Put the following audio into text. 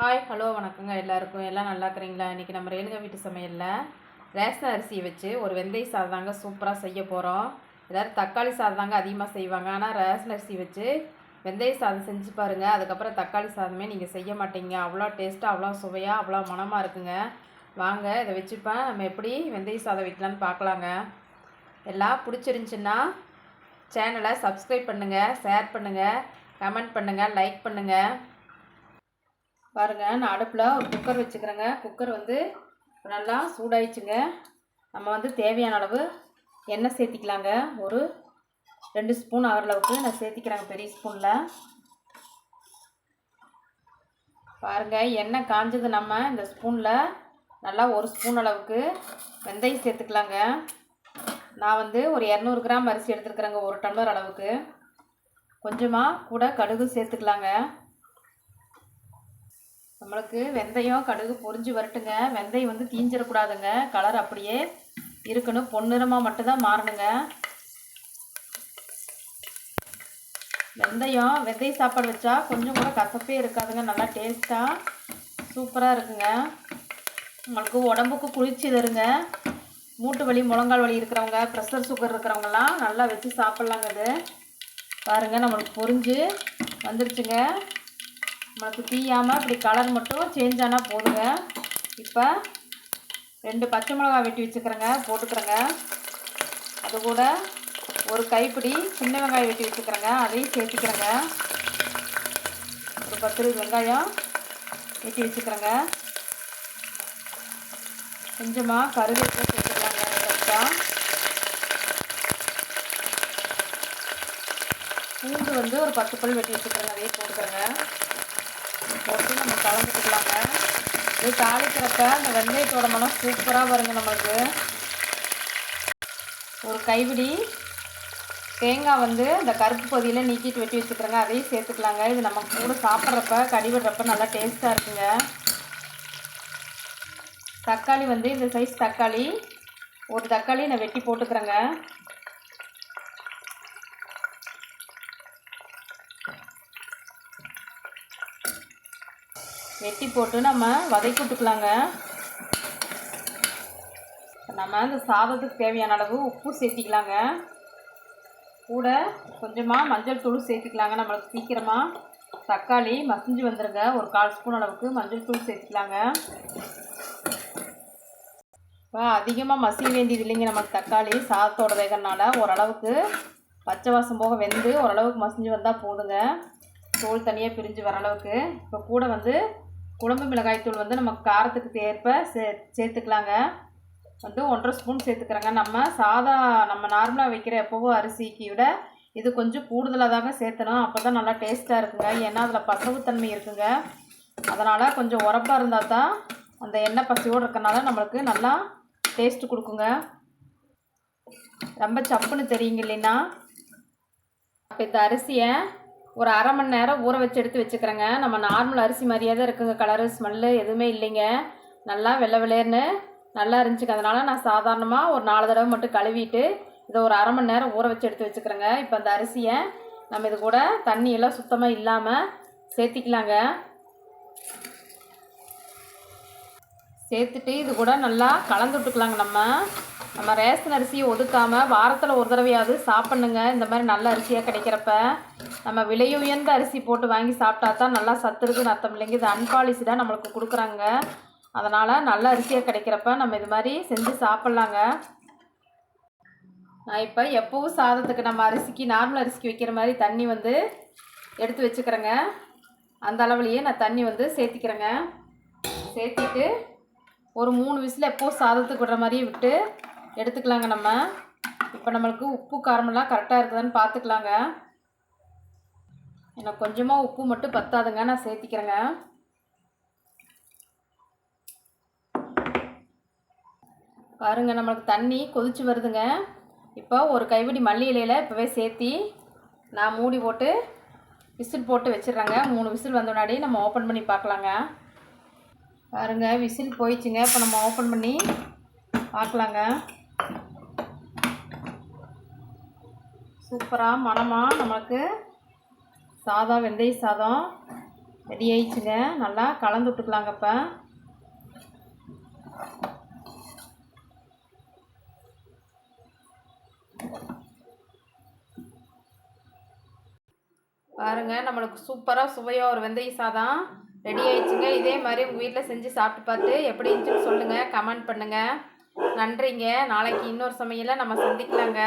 Hi hello வணக்கங்க. எல்லாருக்கும் எல்லாம் நல்லா இருக்கிறீங்களா? இன்றைக்கி நம்ம ரேணுகா வீட்டு சமையலில் ரேஷன் அரிசியை வச்சு ஒரு வெந்தய சாதம் தாங்க சூப்பராக செய்ய போகிறோம் எல்லோரும் தக்காளி சாதம் தாங்க அதிகமாக செய்வாங்க. ஆனால் ரேஷன் அரிசி வச்சு வெந்தய சாதம் செஞ்சு பாருங்கள் அதுக்கப்புறம் தக்காளி சாதமே நீங்கள் செய்ய மாட்டீங்க. அவ்வளோ டேஸ்ட்டாக அவ்வளோ சுவையாக அவ்வளோ மணமாக இருக்குங்க. வாங்க இதை வச்சுப்பேன் நம்ம எப்படி வெந்தய சாதம் வைக்கலான்னு பார்க்கலாங்க. எல்லாம் பிடிச்சிருந்துச்சின்னா சேனலை சப்ஸ்கிரைப் பண்ணுங்கள் ஷேர் பண்ணுங்கள் கமெண்ட் பண்ணுங்கள் லைக் பண்ணுங்கள் பாருங்கள் நான் அடுப்பில் ஒரு குக்கர் வச்சுக்கிறேங்க. குக்கர் வந்து நல்லா சூடாயிடுச்சுங்க. நம்ம வந்து தேவையான அளவு எண்ணெய் சேர்த்திக்கலாங்க. ஒரு ரெண்டு ஸ்பூன் ஆகிற அளவுக்கு நான் சேர்த்திக்கிறேங்க பெரிய ஸ்பூனில் பாருங்கள் எண்ணெய் காஞ்சது நம்ம இந்த ஸ்பூனில் நல்லா ஒரு ஸ்பூன் அளவுக்கு வெந்தயம் சேர்த்துக்கலாங்க. நான் வந்து ஒரு இரநூறு கிராம் அரிசி எடுத்துருக்குறேங்க ஒரு டம்ளர் அளவுக்கு. கொஞ்சமாக கூட கடுகு சேர்த்துக்கலாங்க. நம்மளுக்கு வெந்தயம் கடுகு பொறிஞ்சு வரட்டுங்க. வெந்தயம் வந்து தீஞ்சிடக்கூடாதுங்க. கலர் அப்படியே இருக்கணும். பொன்னிறமாக மட்டும்தான் மாறணுங்க. வெந்தயம் வெந்தய சாப்பாடு வச்சா கொஞ்சம் கூட கசப்பே இருக்காதுங்க. நல்லா டேஸ்ட்டாக சூப்பராக இருக்குங்க. நம்மளுக்கு உடம்புக்கு குளிர்ச்சி தருங்க. மூட்டு வலி முழங்கால் வலி இருக்கிறவங்க ப்ரெஷர் சுகர் இருக்கிறவங்கலாம் நல்லா வச்சு சாப்பிட்லாங்க இது. பாருங்கள் நம்மளுக்கு பொறிஞ்சு வந்துருச்சுங்க. நமக்கு தீயாமல் இப்படி கலர் மட்டும் சேஞ்ச் ஆனால் போதுங்க. இப்போ ரெண்டு பச்சை மிளகா வெட்டி வச்சுக்கிறேங்க போட்டுக்கிறேங்க. அது கூட ஒரு கைப்பிடி சின்ன வெங்காயம் வெட்டி வச்சுக்கிறேங்க அதையும் சேர்த்துக்கிறேங்க. ஒரு பத்து இருபது வெங்காயம் வெட்டி வச்சுக்கிறேங்க. கொஞ்சமாக கருவேப்பிலை சேர்த்துக்கலாங்க கரெக்டாக பூண்டு வந்து ஒரு பத்து பல் வெட்டி வச்சுக்கிறேங்க அதையும் போட்டுக்கிறேங்க. போட்டு நம்ம கலந்துக்கலாங்க. இது தாளிக்கிறப்ப அந்த வெந்தயத்தோட மனம் சூப்பராக வருங்க நம்மளுக்கு. ஒரு கைவிடி தேங்காய் வந்து இந்த கருப்பு பகுதியில் நீக்கிட்டு வெட்டி வச்சுக்கிறேங்க. அதையும் சேர்த்துக்கலாங்க. இது நம்ம கூட சாப்பிட்றப்ப கடிவிடுறப்ப நல்லா டேஸ்ட்டாக இருக்குங்க. தக்காளி வந்து இந்த சைஸ் தக்காளி. ஒரு தக்காளி நான் வெட்டி போட்டுக்கிறேங்க. வெட்டி போட்டு நம்ம வதக்கி விட்டுக்கலாங்க. நம்ம இந்த சாதத்துக்கு தேவையான அளவு உப்பு சேர்த்திக்கலாங்க. கூட கொஞ்சமாக மஞ்சள் தூள் சேர்த்திக்கலாங்க. நம்மளுக்கு சீக்கிரமாக தக்காளி மசிஞ்சு வந்துடுங்க ஒரு கால் ஸ்பூன் அளவுக்கு மஞ்சள் தூள் சேர்த்துக்கலாங்க. இப்போ அதிகமாக மசிய வேண்டியது இல்லைங்க நமக்கு தக்காளி. சாதத்தோட வேகனால ஓரளவுக்கு பச்சை வாசம் போக வெந்து ஓரளவுக்கு மசிஞ்சு வந்தால் போதுங்க. தோல் தனியாக பிரிஞ்சு வர அளவுக்கு. இப்போ கூட வந்து குழம்பு மிளகாய்த்தூள் வந்து நம்ம காரத்துக்கு ஏற்ப சே சேர்த்துக்கலாங்க. வந்து ஒன்றரை ஸ்பூன் சேர்த்துக்கிறேங்க. நம்ம சாதா நம்ம நார்மலாக வைக்கிற எப்போவோ அரிசிக்கு விட இது கொஞ்சம் கூடுதலாக தாங்க சேர்த்தணும். அப்போ தான் நல்லா டேஸ்ட்டாக இருக்குங்க. ஏன்னா அதில் பசவுத்தன்மை இருக்குங்க. அதனால் கொஞ்சம் உரப்பாக இருந்தால் தான் அந்த எண்ணெய் பசியோடு இருக்கனால நம்மளுக்கு நல்லா டேஸ்ட்டு கொடுக்குங்க. ரொம்ப சப்புன்னு தெரியுங்க இல்லைன்னா அப்போ இந்த அரிசியை ஒரு அரை மணி நேரம் ஊற வச்சு எடுத்து வச்சுக்கிறேங்க. நம்ம நார்மல் அரிசி மாதிரியே தான் இருக்குங்க. கலரு ஸ்மெல்லு எதுவுமே இல்லைங்க. நல்லா வெள்ளை வெள்ளையர்னு நல்லா இருந்துச்சுங்க. அதனால் நான் சாதாரணமாக ஒரு நாலு தடவை மட்டும் கழுவிட்டு இதை ஒரு அரை மணி நேரம் ஊற வச்சு எடுத்து வச்சுக்கிறேங்க. இப்போ அந்த அரிசியை நம்ம இது கூட தண்ணியெல்லாம் சுத்தமாக இல்லாமல் சேர்த்திக்கலாங்க. சேர்த்துட்டு இது கூட நல்லா கலந்து விட்டுக்கலாங்க நம்ம. நம்ம ரேஷன் அரிசியை ஒதுக்காமல் வாரத்தில் ஒரு தடவையாவது சாப்பிட்ணுங்க. இந்த மாதிரி நல்ல அரிசியாக கிடைக்கிறப்ப. நம்ம விலை உயர்ந்த அரிசி போட்டு வாங்கி சாப்பிட்டா தான் நல்லா சத்து இருக்குன்னு அர்த்தம் இல்லைங்க. இது அன்பாலிசிடாக நம்மளுக்கு கொடுக்குறாங்க. அதனால் நல்ல அரிசியாக கிடைக்கிறப்ப நம்ம இது மாதிரி செஞ்சு சாப்பிட்லாங்க. நான் இப்போ எப்போவும் சாதத்துக்கு நம்ம அரிசிக்கு நார்மல் அரிசிக்கு வைக்கிற மாதிரி தண்ணி வந்து எடுத்து வச்சுக்கிறேங்க. அந்த அளவுலேயே நான் தண்ணி வந்து சேர்த்திக்கிறேங்க. சேர்த்திட்டு ஒரு மூணு விசில் எப்போது சாதத்துக்கு விடுற மாதிரியே விட்டு எடுத்துக்கலாங்க நம்ம. இப்போ நம்மளுக்கு உப்பு காரமெல்லாம் கரெக்டாக இருக்குதான்னு பார்த்துக்கலாங்க. எனக்கு கொஞ்சமாக உப்பு மட்டும் பத்தாதுங்க. நான் சேர்த்திக்கிறேங்க. பாருங்க நம்மளுக்கு தண்ணி கொதிச்சு வருதுங்க. இப்போ ஒரு கைவிடி மல்லி இலையில் இப்போவே சேர்த்தி நான் மூடி போட்டு விசில் போட்டு வச்சிடுறேங்க. மூணு விசில் வந்த முன்னாடி நம்ம ஓப்பன் பண்ணி பார்க்கலாங்க. பாருங்க விசில் போயிடுச்சுங்க. இப்போ நம்ம ஓப்பன் பண்ணி பார்க்கலாங்க. சூப்பராக மணமாக நம்மளுக்கு சாதம் வெந்தய சாதம் ரெடி ஆயிடுச்சுங்க. நல்லா கலந்து விட்டுக்கலாங்க இப்போ பாருங்க நம்மளுக்கு சூப்பராக சுவையாக ஒரு வெந்தய சாதம் ரெடி ஆயிடுச்சுங்க. இதே மாதிரி உங்கள் வீட்டில் செஞ்சு சாப்பிட்டு பார்த்து எப்படி இருந்துச்சுன்னு சொல்லுங்கள் கமெண்ட் பண்ணுங்கள் நன்றிங்க. நாளைக்கு இன்னொரு சமையலை நம்ம சந்திக்கலாங்க.